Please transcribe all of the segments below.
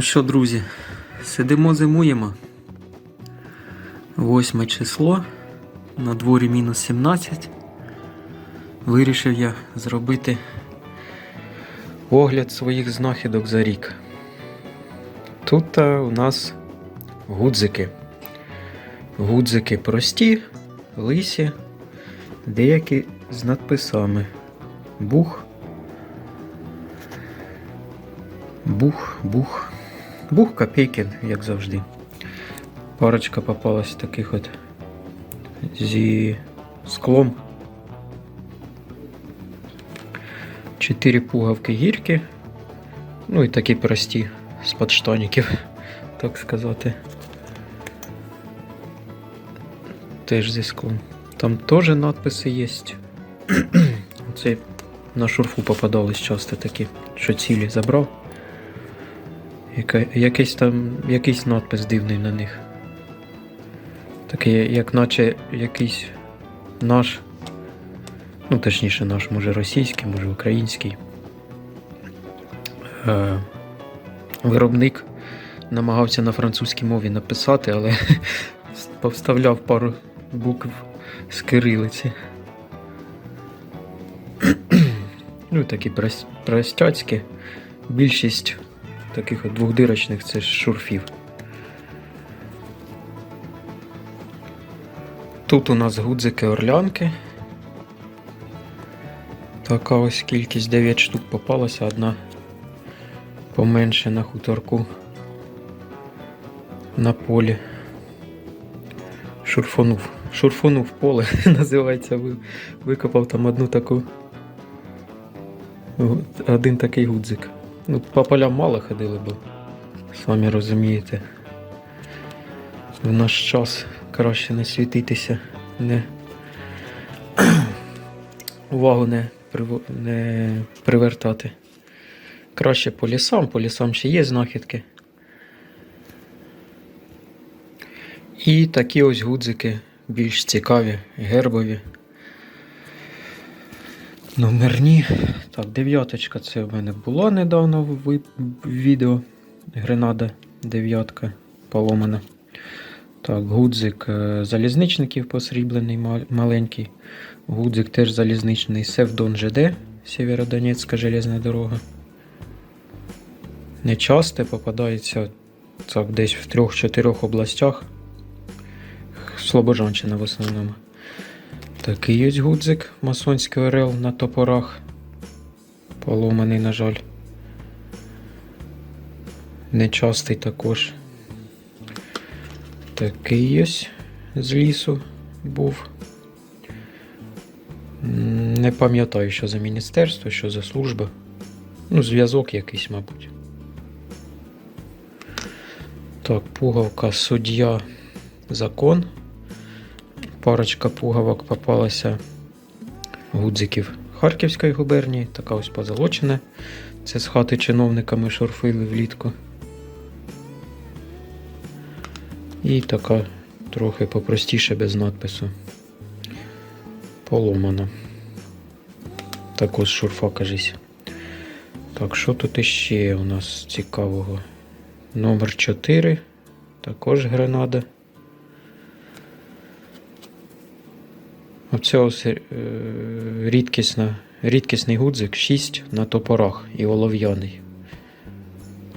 Ну що, друзі, сидимо, зимуємо. 8 число, на дворі мінус 17. Вирішив я зробити огляд своїх знахідок за рік. Тут е, у нас гудзики. Гудзики прості, лисі, деякі з надписами. Бух. Бух, бух. Бух Копейкін, як завжди. Парочка попалась таких от зі склом. Чотири пуговки гірки. Ну і такі прості з подштанників, так сказати. Теж зі склом. Там теж надписи є. Це на шурфу попадались часто такі, що цілі забрав. Яка, якийсь там якийсь надпис дивний на них. Такий, як наче якийсь наш, ну точніше наш, може російський, може український. Е, виробник намагався на французькій мові написати, але повставляв пару букв з кирилиці. ну, такі прос- простяцькі. Більшість таких от двохдирочних це шурфів. Тут у нас гудзики орлянки. Така ось кількість 9 штук попалася, одна поменше на хуторку на полі. Шурфонув. Шурфонув поле, називається. Викопав там одну таку. Один такий гудзик. Ну, по полям мало ходили, бо самі розумієте. В наш час краще не світитися, не увагу не, приво... не привертати. Краще по лісам, по лісам ще є знахідки. І такі ось гудзики більш цікаві, гербові. Номерні. Так, дев'яточка це в мене була недавно в відео. Гренада дев'ятка поломана. Так, гудзик е, залізничників посріблений маленький. Гудзик теж залізничний Севдон ЖД, Сєвєродонецька железна дорога. Нечасте попадається так, десь в трьох-чотирьох областях. Слобожанщина в основному. Такий ось гудзик, масонський орел на топорах. Поломаний, на жаль. Нечастий також. Такий ось з лісу був. Не пам'ятаю, що за міністерство, що за служба. Ну, зв'язок якийсь, мабуть. Так, пуговка суддя закон. Парочка пуговок попалася гудзиків Харківської губернії, така ось позолочена. Це з хати чиновниками шурфили влітку. І така трохи попростіше без надпису. Поломана. Також шурфа, кажись. Так, що тут іще у нас цікавого? Номер 4. Також гранада. Оце ось е, рідкісна, рідкісний гудзик 6 на топорах і олов'яний.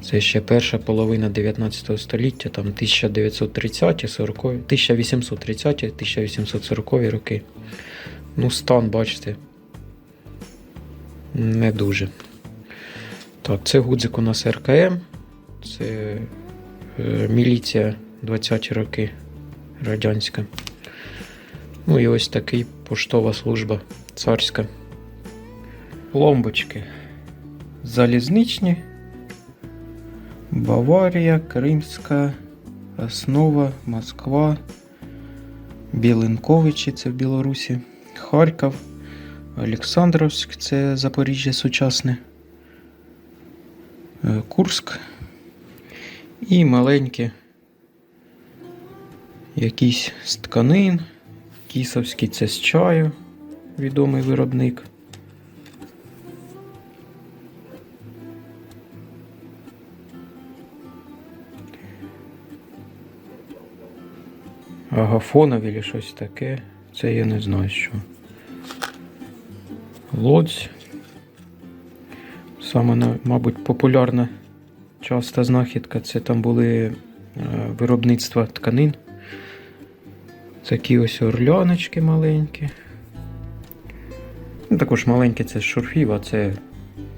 Це ще перша половина 19 століття, там 1930 40 1830 1840 роки. Ну, стан, бачите, не дуже. Так, це гудзик у нас РКМ. Це е, міліція 20-ті роки радянська. Ну і ось такий поштова служба царська. Ломбочки. Залізничні. Баварія, Кримська, Основа, Москва, Білинковичі, це в Білорусі, Харків, Олександровськ, це Запоріжжя сучасне, е, Курськ. І маленькі якісь з тканин. Кісовський це з чаю, відомий виробник. Агафонові чи щось таке, це я не знаю що. Лоць. Саме, мабуть, популярна часта знахідка це там були е, виробництва тканин. Такі ось орляночки маленькі. Ну, також маленькі це шурфів, а це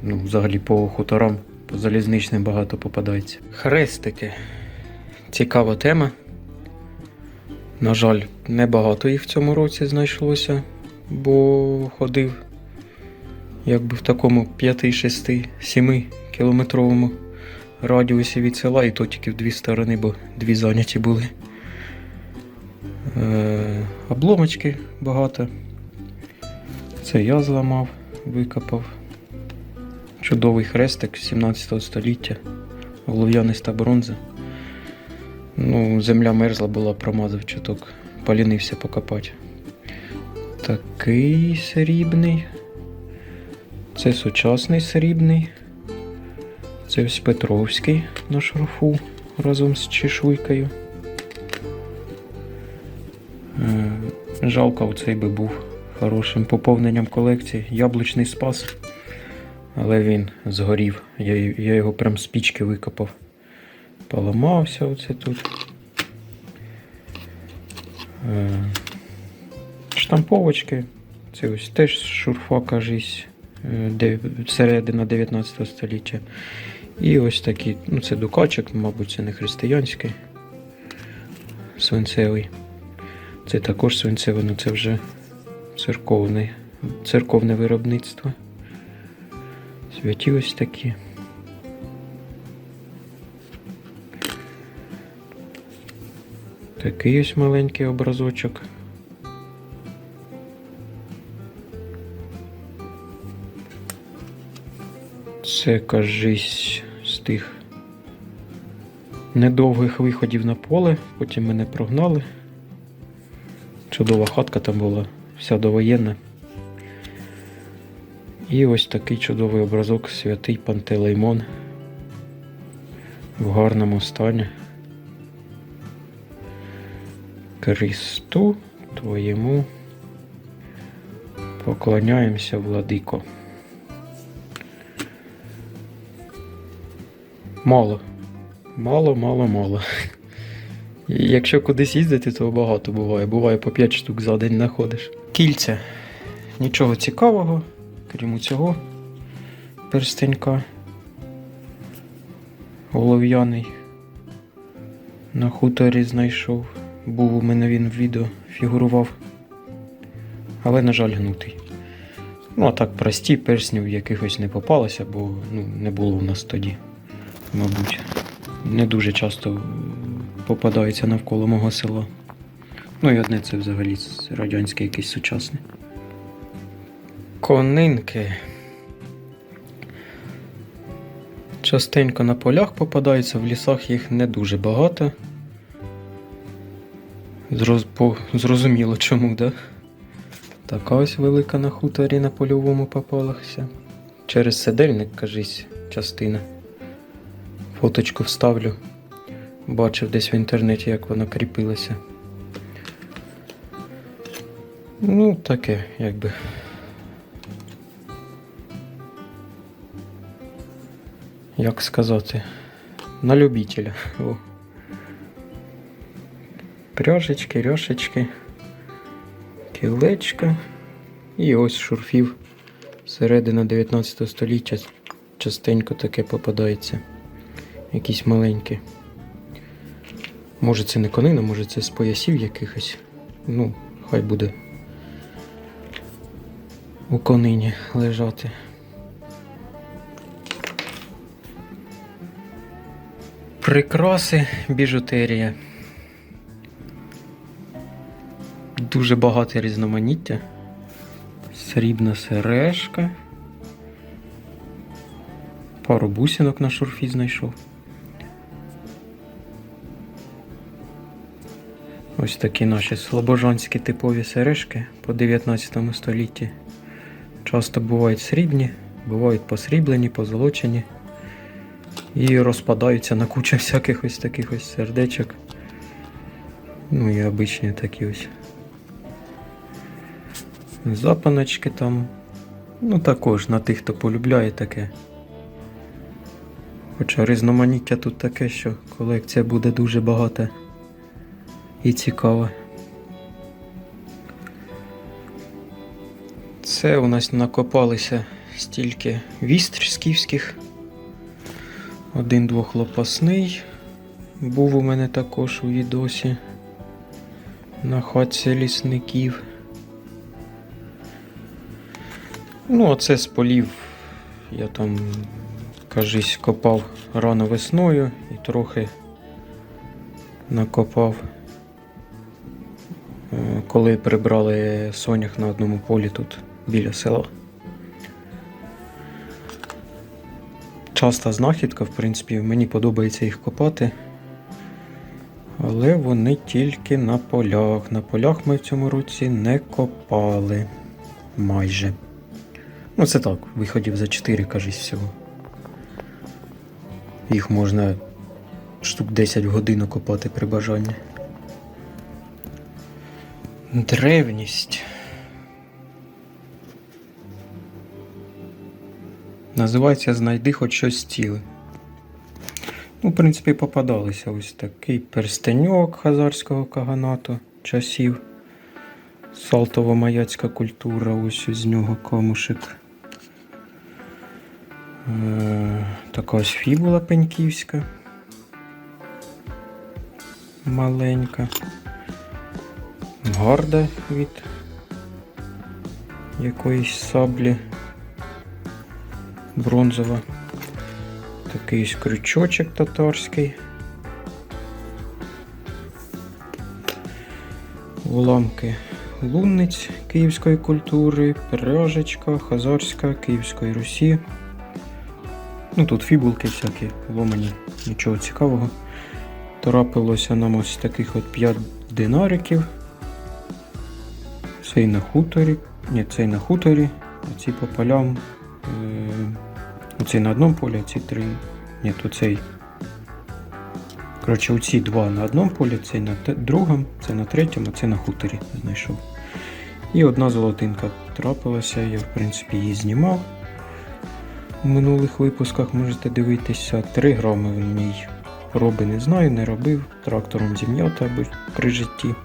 ну, взагалі по хуторам, по залізничним багато попадається. Хрестики. Цікава тема. На жаль, небагато їх в цьому році знайшлося, бо ходив якби в такому 5, 6, 7 кілометровому радіусі від села, і то тільки в дві сторони, бо дві зайняті були. Е, обломочки багато. Це я зламав, викопав. Чудовий хрестик 17 століття, олов'яниста бронза. Ну, земля мерзла була, промазав чуток, полінився покопати. Такий срібний. Це сучасний срібний. Це ось Петровський на шарфу разом з чешуйкою. Жалко, оцей би був хорошим поповненням колекції. Яблучний спас. Але він згорів. Я, я його прям з пічки викопав. Поламався оце тут. Е, Штамповочки. Це ось теж шурфа, кажись, е, середина 19 століття. І ось такі, ну це дукачок, мабуть, це не християнський. Свинцевий. Це також свинцевий, ну це вже церковне, церковне виробництво. Святі ось такі. Такий ось маленький образочок. Це, кажись, з тих недовгих виходів на поле, потім мене прогнали. Чудова хатка там була, вся довоєнна. І ось такий чудовий образок святий Пантелеймон в гарному стані. Христу твоєму поклоняємося, владико. Мало. Мало, мало, мало. Якщо кудись їздити, то багато буває. Буває по 5 штук за день знаходиш. Кільця. Нічого цікавого, крім цього перстенька. Олов'яний. На хуторі знайшов. Був у мене він в відео, фігурував. Але, на жаль, гнутий. Ну, а так прості перснів якихось не попалося, бо ну, не було в нас тоді, мабуть. Не дуже часто попадається навколо мого села. Ну і одне це взагалі радянське якесь сучасне. Конинки. Частенько на полях попадаються, в лісах їх не дуже багато. Зроз... По... Зрозуміло чому, да? Така ось велика на хуторі на польовому попалася. Через седельник, кажись, частина. Фоточку вставлю. Бачив десь в інтернеті, як вона кріпилася. Ну, таке, якби. Як сказати? На любителя. О. Пряжечки, ряшечки, кілечка. І ось шурфів. Середина 19 століття частенько таке попадається. Якісь маленькі. Може це не конина, може це з поясів якихось. Ну, хай буде у конині лежати. Прикраси, біжутерія. Дуже багато різноманіття. Срібна сережка. Пару бусинок на шурфі знайшов. Ось такі наші слобожанські типові сережки по 19 столітті. Часто бувають срібні, бувають посріблені, позолочені. І розпадаються на кучу всяких ось таких ось сердечок. Ну і обичні такі ось. Запаночки там. Ну також на тих, хто полюбляє таке. Хоча різноманіття тут таке, що колекція буде дуже багата і цікава. Це у нас накопалися стільки вістр скіфських. Один двохлопасний. Був у мене також у відосі на хатці лісників. Ну, а це з полів я там, кажись, копав рано весною і трохи накопав, коли прибрали сонях на одному полі тут біля села. Часта знахідка, в принципі, мені подобається їх копати. Але вони тільки на полях. На полях ми в цьому році не копали. Майже. Ну, це так, виходів за 4, кажись, всього. Їх можна штук 10 годин копати при бажанні. Древність. Називається Знайди хоч щось ціле. Ну, в принципі, попадалися ось такий перстеньок хазарського каганату часів. Салтово-маяцька культура, ось з нього камушек. Е, така ось фібула пеньківська. Маленька. Гарда від якоїсь саблі. Бронзова. Такий крючочок татарський. Уламки лунниць київської культури, пряжечка, хазарська, Київської Русі. Ну тут фібулки всякі ломані, нічого цікавого. Трапилося нам ось таких от 5 динариків. Цей на хуторі. Ні, цей на хуторі, а ці по полям. Е- на одному полі, а ці три. Ні, то цей. Коротше, оці два на одному полі, цей на другому, це на третьому, а це на хуторі знайшов. І одна золотинка трапилася, я в принципі її знімав. У минулих випусках можете дивитися. 3 грами в ній проби не знаю, не робив. Трактором зім'ята при житті.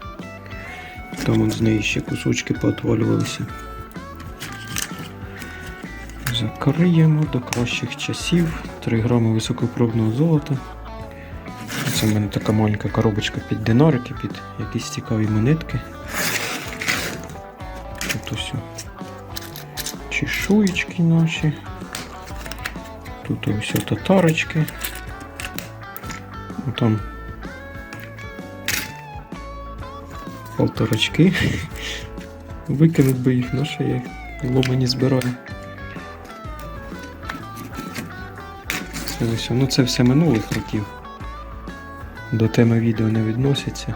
Там от з неї ще кусочки поотвалювалися. Закриємо до кращих часів. 3 грами високопробного золота. Це в мене така маленька коробочка під динарики, під якісь цікаві монетки. Тут ось чешуєчки наші. Тут ось татарочки. Там полторачки. Викинуть би їх, на що я ломані збираю. Це ну це все минулих років. До теми відео не відноситься.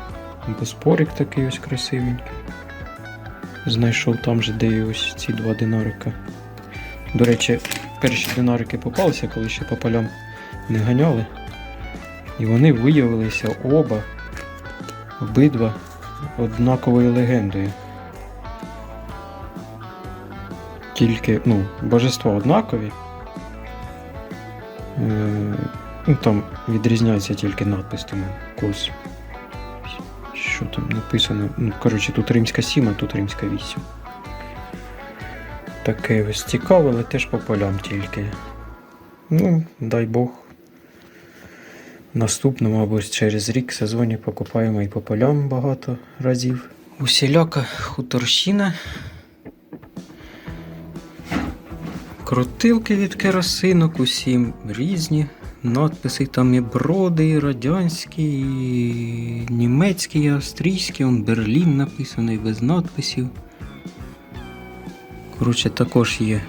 Бо спорик такий ось красивенький. Знайшов там же, де і ось ці два динарика. До речі, перші динарики попалися, коли ще по полям не ганяли. І вони виявилися оба, обидва однаковою легендою. Тільки, ну, божества однакові. Е, Ну, там відрізняється тільки надпис там кос. Що там написано? Ну, коротше, тут римська 7, а тут римська 8. Таке ось цікаве, але теж по полям тільки. Ну, дай Бог. Наступному або через рік сезоні покупаємо і по полям багато разів. Усіляка хуторщина. Крутилки від керосинок, усім різні. Надписи там і броди, і радянські, і німецькі, і австрійські, он Берлін написаний без надписів. Коротше, також є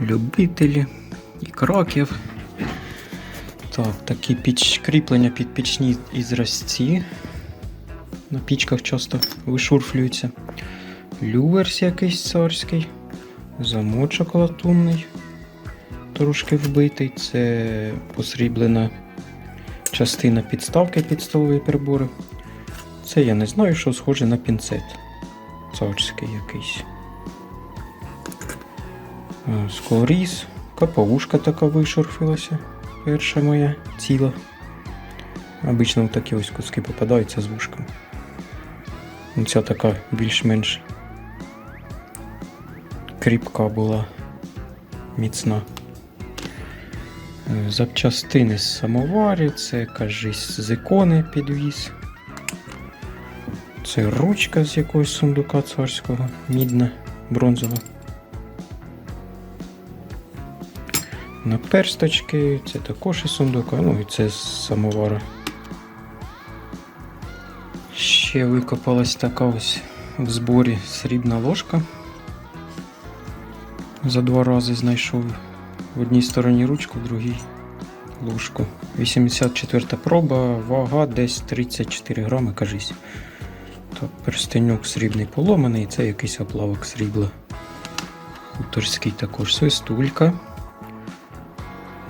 любителі і краків. Так, такі піч, кріплення під пічні ізразці. На пічках часто вишурфлюються. Люверс якийсь царський. Замочок латунний, трошки вбитий. Це посріблена частина підставки під столові прибори. Це я не знаю, що схоже на пінцет. Царський якийсь. Е, Скоріз. Каповушка така вишорфилася. Перша моя ціла. Обично такі ось куски попадаються з вушком. Ну, Ця така більш-менш кріпка була, міцна. Е, Запчастини з самоварів, це кажись з ікони підвіз. Це ручка з якогось сундука царського, мідна, бронзова. Наперсточки, це також із сундука, ну і це з самовара. Ще викопалась така ось в зборі срібна ложка. За два рази знайшов в одній стороні ручку, в другій ложку. 84 проба, вага десь 34 грами, кажись. Так, перстенюк срібний поломаний, це якийсь оплавок срібла. Хуторський також свистулька.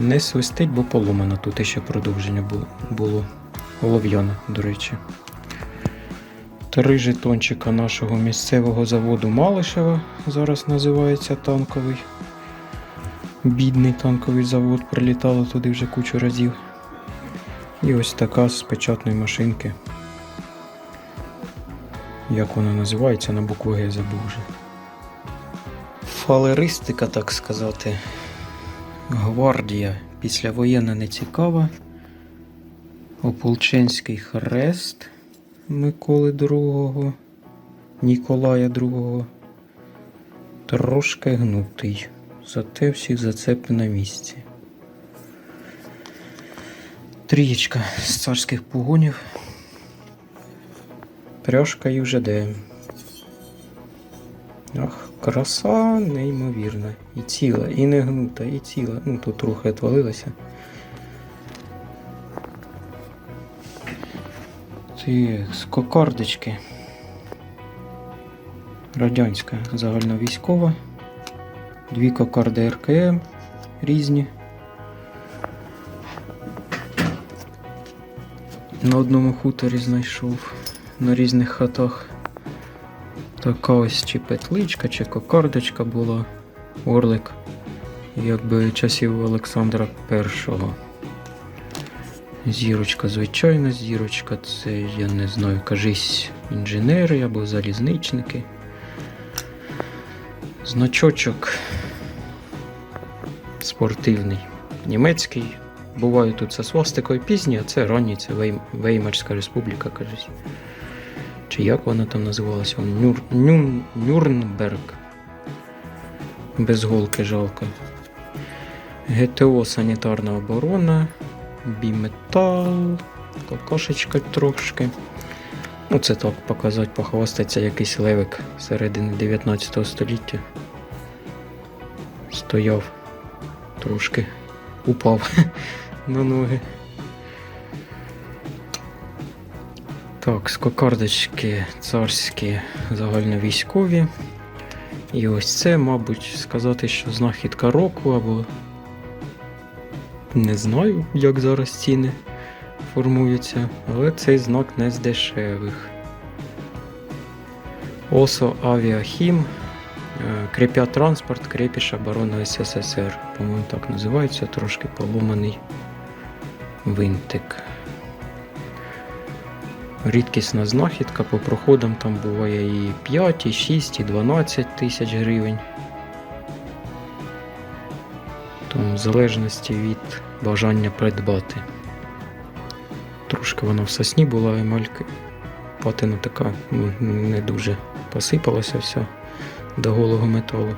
Не свистить, бо поломана. Тут ще продовження було. Олов'яна, до речі. Три жетончика нашого місцевого заводу Малишева. Зараз називається танковий. Бідний танковий завод. Прилітало туди вже кучу разів. І ось така з печатної машинки. Як вона називається на букву Г забув вже. Фалеристика, так сказати. Гвардія післявоєнна не цікава. Ополченський хрест Миколи II, Ніколая II. Трошки гнутий. Зате всіх зацепи на місці. Трієчка з царських погонів. Пряжка ЮЖД. Ах, краса неймовірна. І ціла, і не гнута, і ціла. Ну тут трохи відвалилася. Ці з кокардочки. Радянська загальновійськова. Дві кокарди РКМ різні. На одному хуторі знайшов на різних хатах. Така ось чи петличка, чи кокардочка була. Орлик. Якби часів Олександра І. Зірочка, звичайна зірочка, це я не знаю, кажись, інженери або залізничники. Значочок спортивний, німецький. Буває тут це свастикою пізні, а це ранній, це Вейм... Веймарська республіка, кажуть. Чи як вона там називалася? Нюр... Нюн... Нюрнберг. Без голки жалко. ГТО санітарна оборона, біметал, какашечка трошки. Ну, це так показати, похвастатися якийсь левик середини 19 століття. Стояв трошки, упав на ноги. Так, скокардочки царські загальновійськові. І ось це, мабуть, сказати, що знахідка року або не знаю, як зараз ціни формуються, але цей знак не з дешевих. ОСО Авіахім. е, Крепя транспорт, крепіш оборони СССР. По-моєму, так називається, трошки поломаний винтик. Рідкісна знахідка по проходам там буває і 5, і 6, і 12 тисяч гривень. Тому в залежності від бажання придбати. Трошки вона в сосні була емалька. Патина така ну, не дуже посипалася вся до голого металу.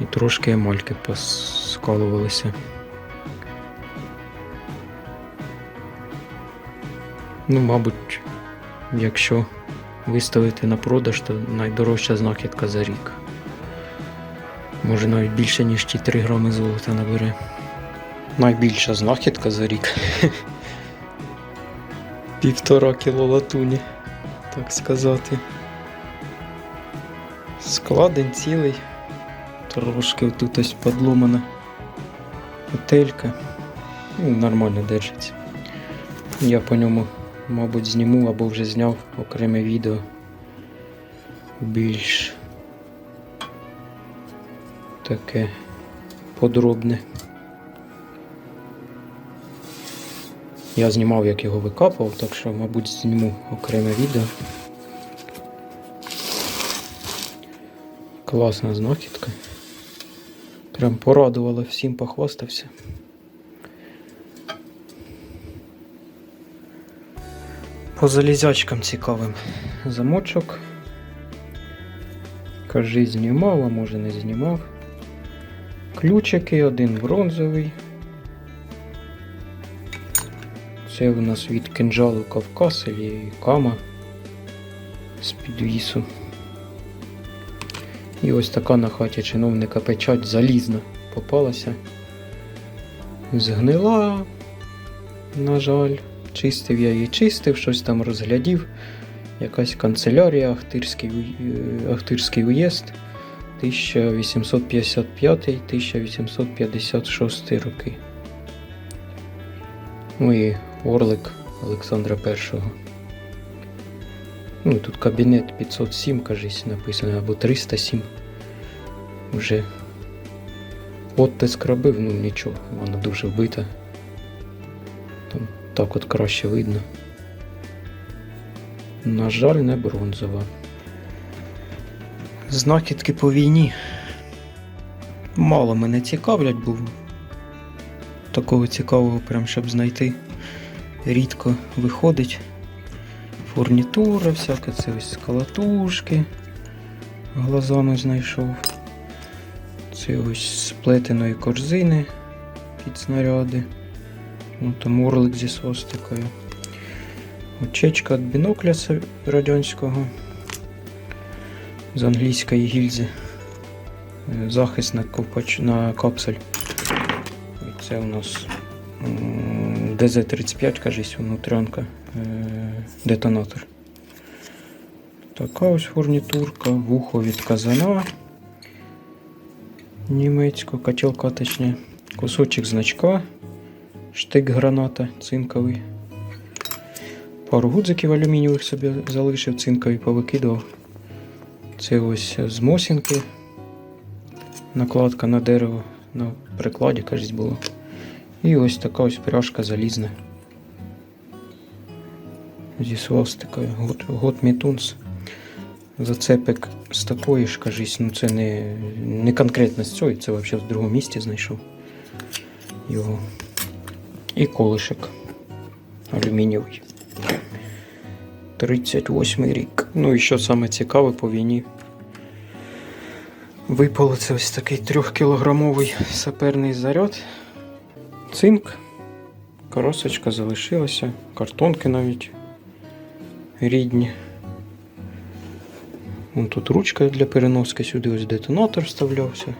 І трошки емальки поскалувалися. Ну, мабуть, якщо виставити на продаж, то найдорожча знахідка за рік. Може навіть більше, ніж ті 3 грами золота набере. Найбільша знахідка за рік. Півтора кіло латуні, так сказати. Складень цілий. Трошки тут ось подломана петелька. Ну, нормально держиться. Я по ньому мабуть, зніму або вже зняв окреме відео більш таке подробне. Я знімав, як його викапував, так що, мабуть, зніму окреме відео. Класна знахідка. Прям порадувала, всім похвастався. По залізячкам цікавим замочок. Кажи, знімав, а може не знімав. Ключики, один бронзовий. Це у нас від кинжалу Кавказ і Кама з підвісу. І ось така на хаті чиновника печать залізна попалася. Згнила, на жаль. Чистив я її чистив, щось там розглядів. Якась канцелярія, Ахтирський, е, Ахтирський уєзд 1855-1856 роки. Ну і Орлик Олександра І. Ну, тут кабінет 507, кажись, написано, або 307. Вже оттиск робив, ну нічого, вона дуже вбита. Так от краще видно. На жаль, не бронзова. Знахідки по війні. Мало мене цікавлять, бо такого цікавого, прям щоб знайти, рідко виходить. Фурнітура, всяке це ось скалатушки. Глазану знайшов. Це ось з плетеної корзини під снаряди. Ну, там орлик зі свастикою. Очечка від бінокля радянського. З англійської гільзи. Е, Захист на, ковпач... на капсель. І це у нас м, ДЗ-35, кажись, внутрянка. Е, Детонатор. Така ось фурнітурка, вухо від казана. Німецького, котелка точніше. Кусочок значка. Штик граната цинковий. Пару гудзиків алюмінієвих собі залишив, цинкові повикидував. Це ось з мосінки. Накладка на дерево на прикладі, кажуть, було. І ось така ось пряжка залізна. Зі свастикою. Гот, гот Мітунс. Зацепик з такої ж, кажись, ну це не, не конкретно з цієї, це взагалі в другому місці знайшов його. І колишек алюмінієвий. 38 рік. Ну і що саме цікаве по війні. Випало це ось такий трьохкілограмовий саперний заряд. Цинк. Коросочка залишилася, картонки навіть рідні. Вон тут ручка для переноски, сюди ось детонатор вставлявся.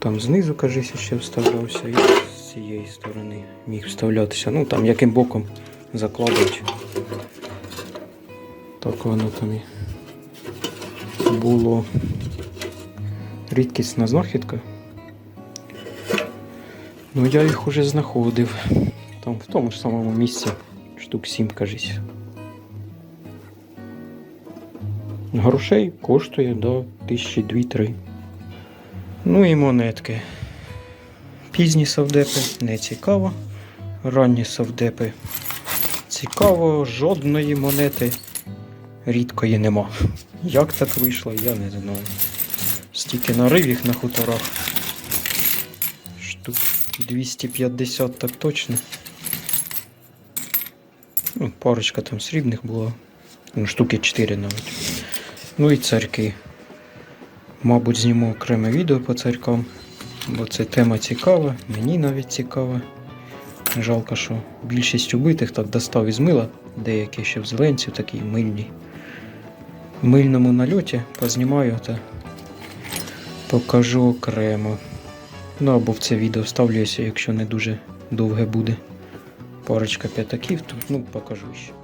Там знизу, кажись, ще вставлявся, і з цієї сторони міг вставлятися. Ну там яким боком закладуть. Так воно там і було рідкісна знахідка. Ну я їх уже знаходив. Там в тому ж самому місці штук 7, кажись. Грошей коштує до 1002-3. Ну і монетки. Пізні совдепи не цікаво. Ранні совдепи цікаво, жодної монети рідкої нема. Як так вийшло, я не знаю. Стільки нарив їх на хуторах. Штук 250 так точно. Ну, парочка там срібних була. Ну, штуки 4 навіть. Ну і церкви. Мабуть, зніму окреме відео по церквам, бо це тема цікава, мені навіть цікава. Жалко, що більшість убитих так достав із мила, деякі ще в зеленцю такі мильні. В мильному нальоті познімаю та покажу окремо. Ну або в це відео вставлюся, якщо не дуже довге буде. Парочка п'ятаків, то ну покажу ще.